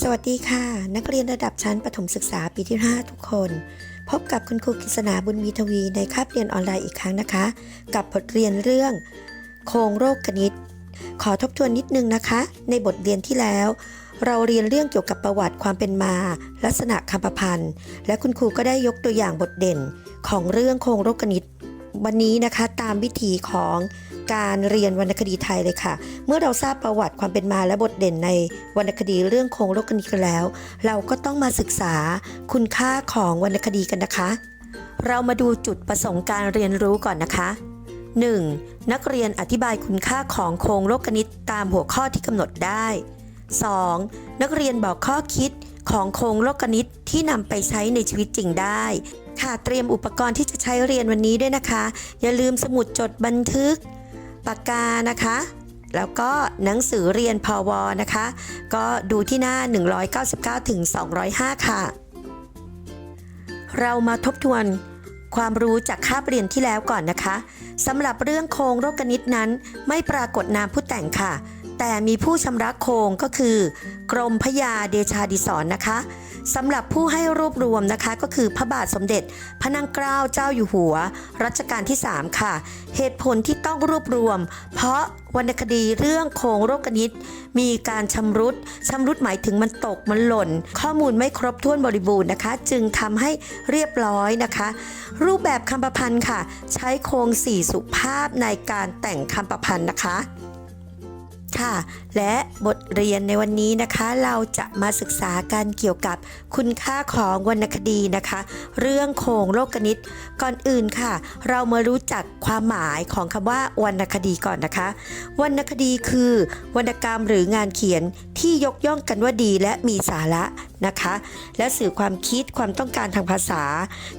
สวัสดีค่ะ นักเรียนระดับชั้นประถมศึกษาปีที่ 5 ทุกคน พบกับคุณครูกฤษณาบุญมีทวีในคาบเรียนออนไลน์อีกครั้งนะคะ กับบทเรียนเรื่อง โครงโรคกนิต ขอทบทวนนิดนึงนะคะ ในบทเรียนที่แล้ว เราเรียนเรื่องเกี่ยวกับประวัติความเป็นมา ลักษณะคำประพันธ์ และคุณครูก็ได้ยกตัวอย่างบทเด่น ของเรื่องโครงโรคกนิต วันนี้นะคะตามวิธีของการเรียนวรรณคดีไทยเลยค่ะ เมื่อเราทราบประวัติความเป็นมาและบทเด่นในวรรณคดีเรื่องโครงโลกนิตกันแล้ว เราก็ต้องมาศึกษาคุณค่าของวรรณคดีกันนะคะ เรามาดูจุดประสงค์การเรียนรู้ก่อนนะคะ 1. นักเรียนอธิบายคุณค่าของโครงโลกนิตตามหัวข้อที่กำหนดได้ 2. นักเรียนบอกข้อคิดของโครงโลกนิตที่นำไปใช้ในชีวิตจริงได้ ค่ะเตรียมอุปกรณ์ที่จะใช้เรียนวันนี้ด้วยนะคะ อย่าลืมสมุดจดบันทึกปากกานะคะ แล้วก็หนังสือเรียนพอวนะคะ ก็ดูที่หน้า 199ถึง205 ค่ะ เรามาทบทวนความรู้จากคาบเรียนที่แล้วก่อนนะคะสำหรับเรื่องโครงโรคกนิตนั้น ไม่ปรากฏนามผู้แต่งค่ะ แต่มีผู้ชำระโครงก็คือ กรมพยาเดชาดิศนะคะสำหรับผู้ให้รวบรวมนะคะก็คือพระบาทสมเด็จ พระนางเกล้าเจ้าอยู่หัว รัชกาลที่ 3 ค่ะ เหตุผลที่ต้องรวบรวม เพราะวรรณคดีเรื่องโครงโรคนิตมีการชำรุดชำรุดหมายถึงมันตกมันหล่น ข้อมูลไม่ครบถ้วนบริบูรณ์นะคะ จึงทำให้เรียบร้อยนะคะ รูปแบบคำประพันธ์ค่ะ ใช้โครงสี่สุภาพในการแต่งคำประพันธ์นะคะ ค่ะ และบทเรียนในวันนี้นะคะเราจะมาศึกษากันเกี่ยวกับคุณค่าของวรรณคดีนะคะ เรื่องโครงโลกนิตก่อนอื่นค่ะ เรามารู้จักความหมายของคำว่าวรรณคดีก่อนนะคะ วรรณคดีคือ วรรณกรรมหรืองานเขียนที่ยกย่องกันว่าดีและมีสาระนะคะ และสื่อความคิดความต้องการทางภาษา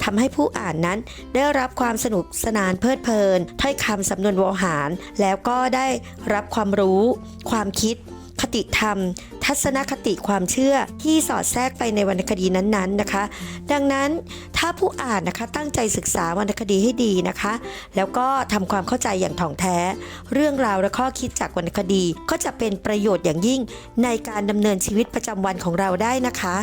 ทำให้ผู้อ่านนั้นได้รับความสนุกสนานเพลิดเพลินถ้อยคำสำนวนวหาร แล้วก็ได้รับความรู้ความคิดคติธรรม ทัศนคติความเชื่อที่สอดแทรกไปในวรรณคดีนั้นๆนะคะ ดังนั้นถ้าผู้อ่านนะคะตั้งใจศึกษาวรรณคดีให้ดีนะคะ แล้วก็ทำความเข้าใจอย่างถ่องแท้ เรื่องราวและข้อคิดจากวรรณคดีก็จะเป็นประโยชน์อย่างยิ่งในการดำเนินชีวิตประจำวันของเราได้นะคะ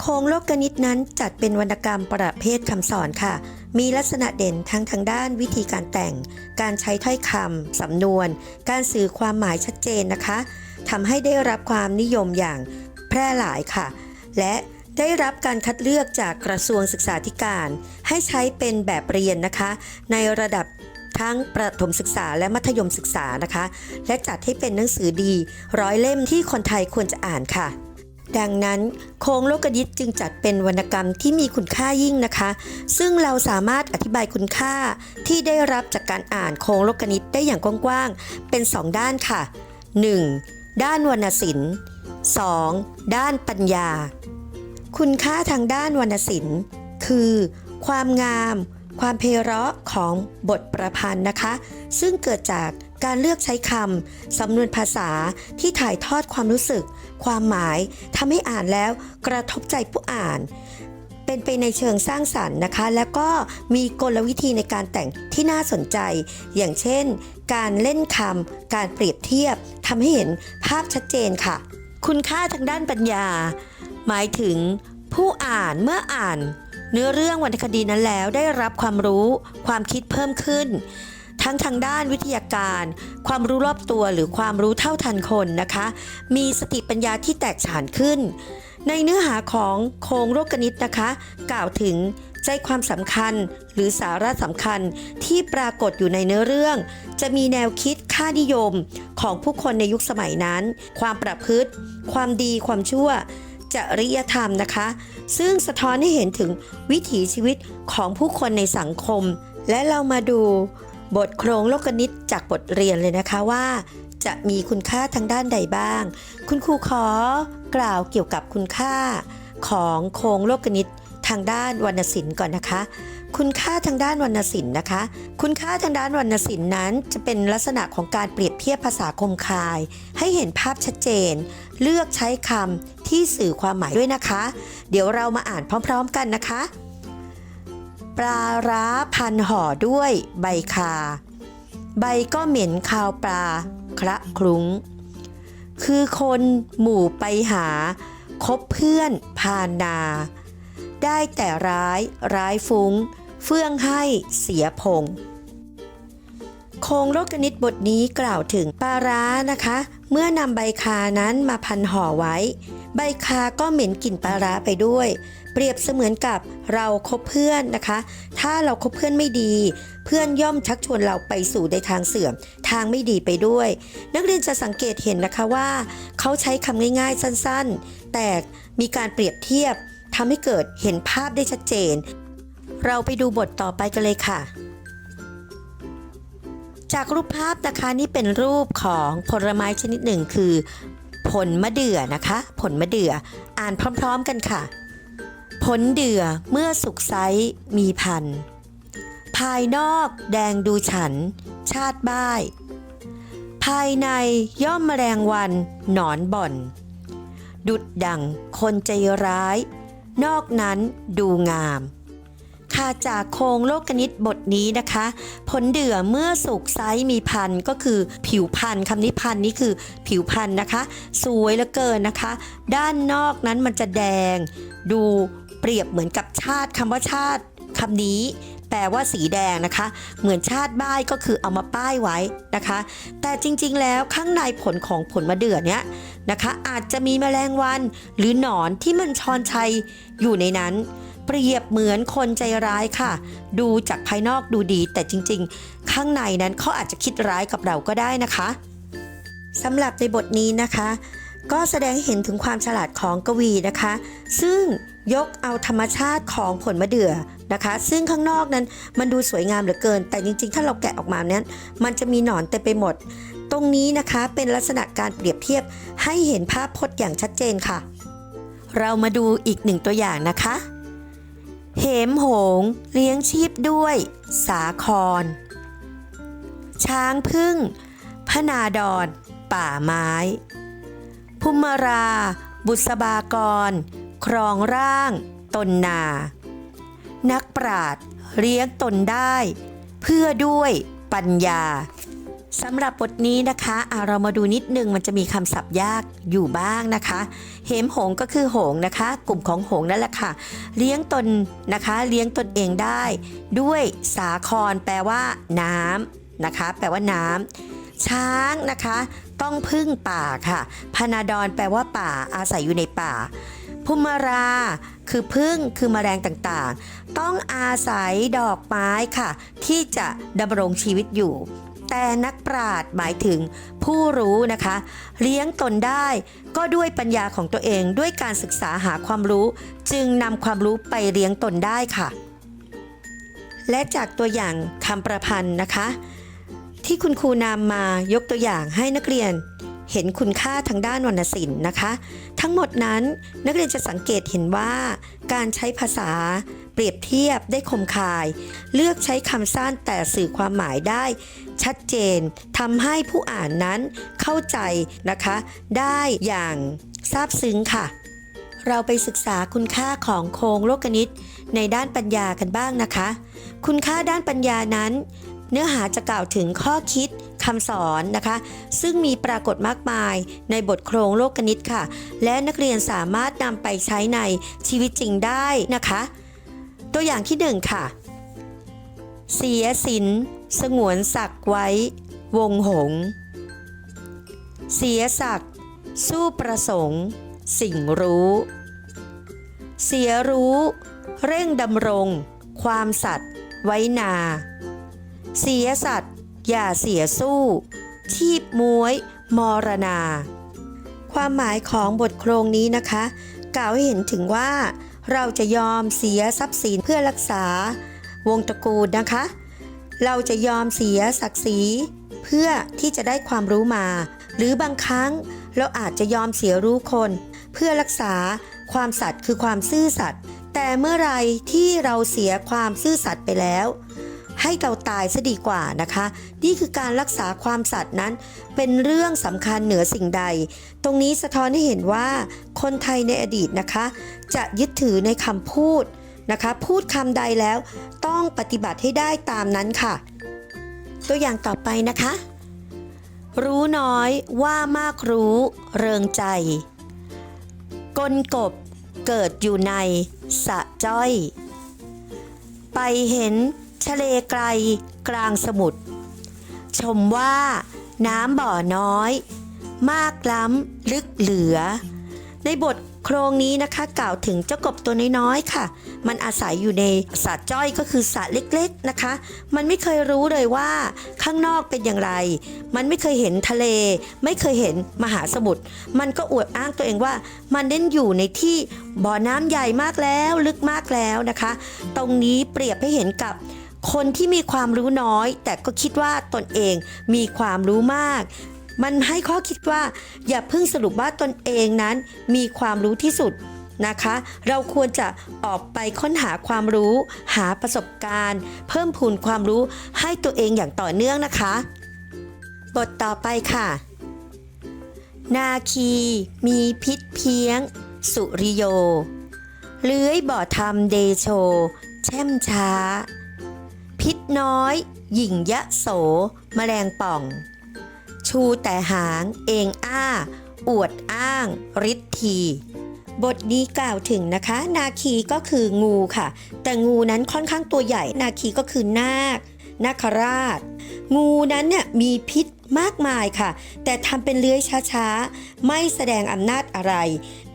โครงโลกนิตนั้นจัดเป็นวรรณกรรมประเภทคำสอนค่ะ มีลักษณะเด่นทั้งทางด้านวิธีการแต่ง การใช้ถ้อยคำสำนวน การสื่อความหมายชัดเจนนะคะทำให้ได้รับความนิยมอย่างแพร่หลายค่ะ และได้รับการคัดเลือกจากกระทรวงศึกษาธิการ ให้ใช้เป็นแบบเรียนนะคะ ในระดับทั้งประถมศึกษาและมัธยมศึกษานะคะ และจัดให้เป็นหนังสือดี ร้อยเล่มที่คนไทยควรจะอ่านค่ะ ดังนั้นโครงโลกยิตจึงจัดเป็นวรรณกรรมที่มีคุณค่ายิ่งนะคะ ซึ่งเราสามารถอธิบายคุณค่าที่ได้รับจากการอ่านโครงโลกนิตได้อย่างกว้างๆ เป็น 2 ด้านค่ะ 1. ด้านวรรณศิลป์ 2. ด้านปัญญา คุณค่าทางด้านวรรณศิลป์คือ ความงาม ความเพเราะของบทประพันธ์นะคะ ซึ่งเกิดจาก การเลือกใช้คำสำนวนภาษาที่ถ่ายทอดความรู้สึก ความหมายทำให้อ่านแล้วกระทบใจผู้อ่าน เป็นไปในเชิงสร้างสรรค์นะคะ แล้วก็มีกลวิธีในการแต่งที่น่าสนใจ อย่างเช่น การเล่นคำการเปรียบเทียบทำให้เห็นภาพชัดเจนค่ะ คุณค่าทางด้านปัญญา หมายถึงผู้อ่านเมื่ออ่าน เนื้อเรื่องวรรณคดีนั้นแล้วได้รับความรู้ ความคิดเพิ่มขึ้น ทั้งทางด้านวิทยาการ ความรู้รอบตัวหรือความรู้เท่าทันคนนะคะ มีสติปัญญาที่แตกฉานขึ้น ในเนื้อหาของโครงโรคนิตนะคะ กล่าวถึงใจความสำคัญหรือสาระสำคัญที่ปรากฏอยู่ในเนื้อเรื่อง จะมีแนวคิดค่านิยมของผู้คนในยุคสมัยนั้น ความประพฤติ ความดีความชั่วจริยธรรมนะคะ ซึ่งสะท้อนให้เห็นถึงวิถีชีวิตของผู้คนในสังคม และเรามาดู บทโครงโลกนิตจากบทเรียนเลยนะคะว่า จะมีคุณค่าทางด้านใดบ้าง คุณครูขอกล่าวเกี่ยวกับคุณค่า ของโครงโลกนิตทางด้านวรรณศิลป์ก่อนนะคะ คุณค่าทางด้านวรรณศิลป์นะคะ คุณค่าทางด้านวรรณศิลป์นั้น จะเป็นลักษณะของการเปรียบเทียบภาษาคมคาย ให้เห็นภาพชัดเจน เลือกใช้คำที่สื่อความหมายด้วยนะคะ เดี๋ยวเรามาอ่านพร้อม ๆ กันนะคะ ปลาร้าพันห่อด้วยใบคา ใบก็เหม็นคาวปลาคละคลุ้ง คือคนหมู่ไปหา คบเพื่อนพานนาได้แต่ร้ายร้ายฟุ้ง เฟื่องให้เสียพงโครงโลกนิตบทนี้กล่าวถึงปลาร้านะคะ เมื่อนำใบคานั้นมาพันห่อไว้ ใบคาก็เหม็นกลิ่นปลาร้าไปด้วย เปรียบเสมือนกับเราคบเพื่อนนะคะ ถ้าเราคบเพื่อนไม่ดี เพื่อนย่อมชักชวนเราไปสู่ในทางเสื่อม ทางไม่ดีไปด้วย นักเรียนจะสังเกตเห็นนะคะว่า เขาใช้คำง่ายๆ สั้นๆ แต่มีการเปรียบเทียบทำให้เกิดเห็นภาพได้ชัดเจน เราไปดูบทต่อไปกันเลยค่ะจากรูปภาพนะคะนี่เป็นรูปของผลไม้ชนิดหนึ่งคือ ผลมะเดื่อนะคะ ผลมะเดื่ออ่านพร้อม ๆ กันค่ะ ผลเดือเมื่อสุกไซมีพัน ภายนอกแดงดูฉัน ชาติบ้าย ภายในย่อมแมลงวันหนอนบ่อน ดุดดังคนใจร้าย นอกนั้นดูงามค่ะจากโครงโลกนิตบทนี้นะคะ ผลเดือเมื่อสุกไซมีพันก็คือผิวพันคำนี้พันนี้คือผิวพันนะคะ สวยเหลือเกินนะคะ ด้านนอกนั้นมันจะแดง ดู เปรียบเหมือนกับชาติคำว่าชาติคำนี้ แปลว่าสีแดงนะคะ เหมือนชาติบ้ายก็คือเอามาป้ายไว้นะคะ แต่จริงๆแล้วข้างในผลของผลมะเดื่อเนี้ยนะคะ อาจจะมีแมลงวันหรือหนอนที่มันชอนชัยอยู่ในนั้น เปรียบเหมือนคนใจร้ายค่ะ ดูจากภายนอกดูดี แต่จริง ๆ ข้างในนั้นเขาอาจจะคิดร้ายกับเราก็ได้นะคะสำหรับในบทนี้นะคะ ก็แสดงให้เห็นถึงความฉลาดของกวีนะคะ ซึ่ง ยกเอาธรรมชาติของผลมะเดื่อนะคะ ซึ่งข้างนอกนั้นมันดูสวยงามเหลือเกิน แต่จริงๆ ถ้าเราแกะออกมานั้นมันจะมีหนอนเต็มไปหมด ตรงนี้นะคะเป็นลักษณะการเปรียบเทียบให้เห็นภาพพจน์อย่างชัดเจนค่ะ เรามาดูอีกหนึ่งตัวอย่างนะคะ เหมโหง เลี้ยงชีพด้วย สาคร ช้างพึ่ง พนาดอน ป่าไม้ภูมิรา บุษบากร ครองร่าง ตนนา นักปราดเลี้ยงตนได้ เพื่อด้วยปัญญาสำหรับบทนี้นะคะะเรามาดูนิดนึงมันจะมีคำศัพท์ยากอยู่บ้างนะคะ เหมหงก็คือหงนะคะ กลุ่มของหงนั่นแหละค่ะ เลี้ยงตนนะคะ เลี้ยงตนเองได้ ด้วยสาครแปลว่า น้ำนะคะ แปลว่าน้ำช้างนะคะ ต้องพึ่งป่าค่ะพนาดอนแปลว่าป่าอาศัยอยู่ในป่า ภูมิรา คือพึ่งคือแมลงต่างๆ ต้องอาศัยดอกไม้ค่ะ ที่จะดำรงชีวิตอยู่ แต่นักปราชญ์หมายถึงผู้รู้นะคะ เลี้ยงตนได้ก็ด้วยปัญญาของตัวเองด้วยการศึกษาหาความรู้ จึงนำความรู้ไปเลี้ยงตนได้ค่ะ และจากตัวอย่างคำประพันธ์นะคะ ที่คุณครูนำมายกตัวอย่างให้นักเรียน เห็นคุณค่าทางด้านวรรณศิลป์นะคะ ทั้งหมดนั้นนักเรียนจะสังเกตเห็นว่า การใช้ภาษาเปรียบเทียบได้คมคาย เลือกใช้คำสั้นแต่สื่อความหมายได้ ชัดเจนทำให้ผู้อ่านนั้นเข้าใจนะคะ ได้อย่างซาบซึ้งค่ะ เราไปศึกษาคุณค่าของโครงโลกนิตในด้านปัญญากันบ้างนะคะ คุณค่าด้านปัญญานั้น เนื้อหาจะกล่าวถึงข้อคิดคำสอนนะคะ ซึ่งมีปรากฏมากมายในบทโครงโลกนิตค่ะ และนักเรียนสามารถนำไปใช้ในชีวิตจริงได้นะคะ ตัวอย่างที่หนึ่งค่ะ เสียสินสงวนศักไว้ วงหง เสียศักสู้ประสงค์ สิ่งรู้ เสียรู้ เร่งดำรง ความสัตย์ไว้นา เสียสัตย์อย่าเสียสู้ ชีพมวย มรณา ความหมายของบทโครงนี้นะคะ กล่าวให้เห็นถึงว่า เราจะยอมเสียทรัพย์สินเพื่อรักษา วงตระกูลนะคะ เราจะยอมเสียศักดิ์ศรีเพื่อที่จะได้ความรู้มา หรือบางครั้งเราอาจจะยอมเสียรู้คน เพื่อรักษาความสัตย์คือความซื่อสัตย์แต่เมื่อไรที่เราเสียความซื่อสัตย์ไปแล้ว ให้เราตายซะดีกว่านะคะ นี่คือการรักษาความสัตย์นั้น เป็นเรื่องสำคัญเหนือสิ่งใด ตรงนี้สะท้อนให้เห็นว่าคนไทยในอดีตนะคะ จะยึดถือในคำพูดนะคะ พูดคำใดแล้วต้องปฏิบัติให้ได้ตามนั้นค่ะ ตัวอย่างต่อไปนะคะ รู้น้อยว่ามากรู้เริงใจ กลกบเกิดอยู่ในสะจ้อย ไปเห็น ทะเลไกลกลางสมุทรชมว่าน้ำบ่อน้อย มากล้ำลึกเหลือ ในบทโครงนี้นะคะกล่าวถึงเจ้ากบตัวน้อยๆค่ะ มันอาศัยอยู่ในสระจ้อยก็คือสระเล็กๆนะคะ มันไม่เคยรู้เลยว่าข้างนอกเป็นอย่างไร มันไม่เคยเห็นทะเล ไม่เคยเห็นมหาสมุทร มันก็อวดอ้างตัวเองว่า มันเล่นอยู่ในที่บ่อน้ำใหญ่มากแล้วลึกมากแล้วนะคะ ตรงนี้เปรียบให้เห็นกับ คนที่มีความรู้น้อย แต่ก็คิดว่าตนเองมีความรู้มาก มันให้ข้อคิดว่า อย่าเพิ่งสรุปว่าตนเองนั้นมีความรู้ที่สุดนะคะ เราควรจะออกไปค้นหาความรู้ หาประสบการณ์ เพิ่มพูนความรู้ให้ตัวเองอย่างต่อเนื่องนะคะ บทต่อไปค่ะ นาคี มีพิษเพียง สุริโย เลื้อยบ่อทำเดโช แช่มช้า พิษน้อย หยิ่งยะโสแมลงป่อง ชูแต่หาง เองอ้า อวดอ้างฤทธีบทนี้กล่าวถึงนะคะ นาคีก็คืองูค่ะ แต่งูนั้นค่อนข้างตัวใหญ่ นาคีก็คือนาคนาคราช งูนั้นเนี่ยมีพิษมากมายค่ะ แต่ทำเป็นเลื้อยช้าๆ ไม่แสดงอำนาจอะไร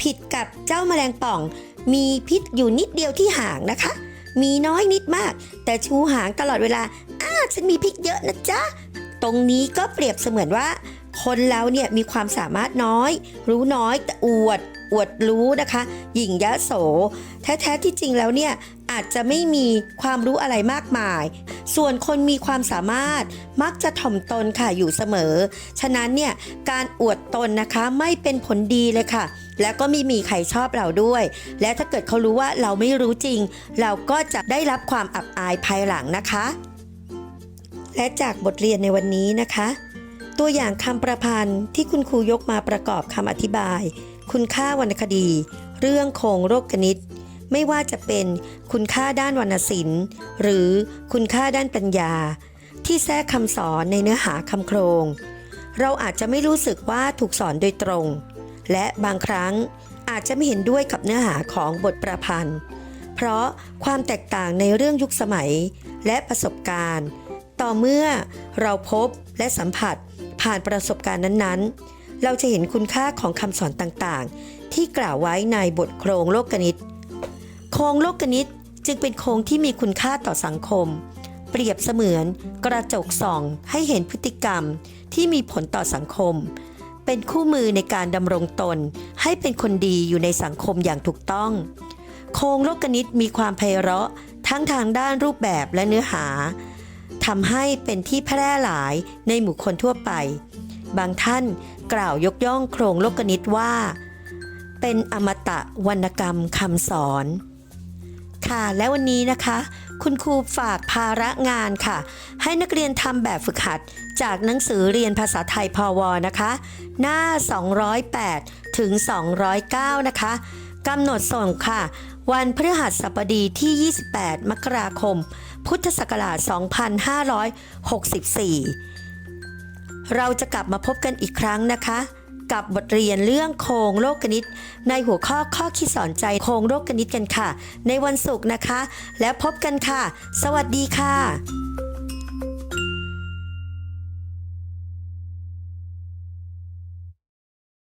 ผิดกับเจ้าแมลงป่อง มีพิษอยู่นิดเดียวที่หางนะคะ มีน้อยนิดมาก แต่ชูหางตลอดเวลา อ้าฉันมีพริกเยอะนะจ๊ะ ตรงนี้ก็เปรียบเสมือนว่า คนเราเนี่ยมีความสามารถน้อย รู้น้อยแต่อวด อวดรู้นะคะ หยิ่งยะโส แท้ๆที่จริงแล้วเนี่ยอาจจะไม่มีความรู้อะไรมากมาย ส่วนคนมีความสามารถมักจะถ่อมตนค่ะอยู่เสมอ ฉะนั้นเนี่ยการอวดตนนะคะไม่เป็นผลดีเลยค่ะ แล้วก็ไม่มีใครชอบเราด้วย และถ้าเกิดเขารู้ว่าเราไม่รู้จริง เราก็จะได้รับความอับอายภายหลังนะคะ และจากบทเรียนในวันนี้นะคะ ตัวอย่างคำประพันธ์ที่คุณครูยกมาประกอบคำอธิบาย คุณค่าวรรณคดี เรื่องโครงโรคกนิต ไม่ว่าจะเป็นคุณค่าด้านวรรณศิลป์ หรือคุณค่าด้านปัญญา ที่แทรกคำสอนในเนื้อหาคำโครง เราอาจจะไม่รู้สึกว่าถูกสอนโดยตรง และบางครั้งอาจจะไม่เห็นด้วยกับเนื้อหาของบทประพันธ์ เพราะความแตกต่างในเรื่องยุคสมัยและประสบการณ์ ต่อเมื่อเราพบและสัมผัสผ่านประสบการณ์นั้นๆ เราจะเห็นคุณค่าของคำสอนต่างๆ ที่กล่าวไว้ในบทโครงโลกนิต โครงโลกนิตจึงเป็นโครงที่มีคุณค่าต่อสังคม เปรียบเสมือนกระจกส่องให้เห็นพฤติกรรมที่มีผลต่อสังคม เป็นคู่มือในการดำรงตนให้เป็นคนดีอยู่ในสังคมอย่างถูกต้อง โครงโลกนิตมีความไพเราะทั้งทางด้านรูปแบบและเนื้อหาทำให้เป็นที่แพร่หลายในหมู่คนทั่วไป บางท่านกล่าวยกย่องโครงโลกนิตว่า เป็นอมตะวรรณกรรมคำสอน ค่ะ และวันนี้นะคะ คุณครูฝากภาระงานค่ะ ให้นักเรียนทำแบบฝึกหัด จากหนังสือเรียนภาษาไทยพวนะคะ หน้า 208 ถึง 209 นะคะกำหนดส่งค่ะ วันพฤหัสบดีที่ 28 มกราคม พุทธศักราช 2564 เราจะกลับมาพบกันอีกครั้งนะคะ กับบทเรียนเรื่องโครงโลกนิต ในหัวข้อข้อคิดสอนใจโครงโลกนิตกันค่ะ ในวันศุกร์นะคะ แล้วพบกันค่ะ สวัสดีค่ะ